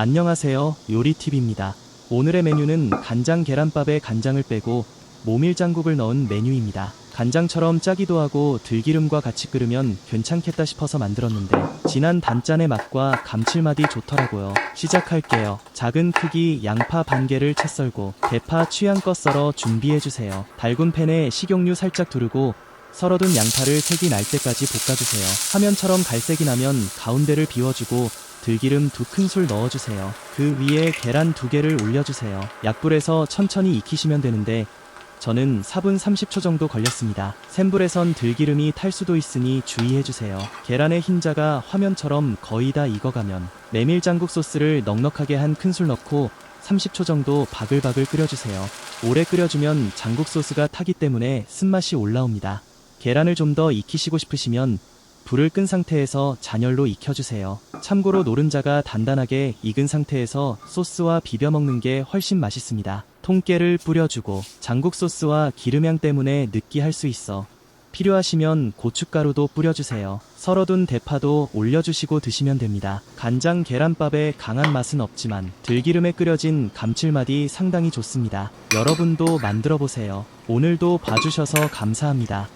안녕하세요. 요리팁입니다. 오늘의 메뉴는 간장 계란밥에 간장을 빼고 모밀장국을 넣은 메뉴입니다. 간장처럼 짜기도 하고 들기름과 같이 끓으면 괜찮겠다 싶어서 만들었는데 진한 단짠의 맛과 감칠맛이 좋더라고요. 시작할게요. 작은 크기 양파 반 개를 채 썰고 대파 취향껏 썰어 준비해주세요. 달군 팬에 식용유 살짝 두르고 썰어둔 양파를 색이 날 때까지 볶아주세요. 화면처럼 갈색이 나면 가운데를 비워주고 들기름 두 큰술 넣어주세요. 그 위에 계란 두 개를 올려주세요. 약불에서 천천히 익히시면 되는데 저는 4분 30초 정도 걸렸습니다. 센 불에선 들기름이 탈 수도 있으니 주의해주세요. 계란의 흰자가 화면처럼 거의 다 익어가면 메밀장국 소스를 넉넉하게 한 큰술 넣고 30초 정도 바글바글 끓여주세요. 오래 끓여주면 장국 소스가 타기 때문에 쓴맛이 올라옵니다. 계란을 좀 더 익히시고 싶으시면 불을 끈 상태에서 잔열로 익혀주세요. 참고로 노른자가 단단하게 익은 상태에서 소스와 비벼 먹는 게 훨씬 맛있습니다. 통깨를 뿌려주고 장국 소스와 기름향 때문에 느끼할 수 있어 필요하시면 고춧가루도 뿌려주세요. 썰어둔 대파도 올려주시고 드시면 됩니다. 간장 계란밥에 강한 맛은 없지만 들기름에 끓여진 감칠맛이 상당히 좋습니다. 여러분도 만들어 보세요. 오늘도 봐주셔서 감사합니다.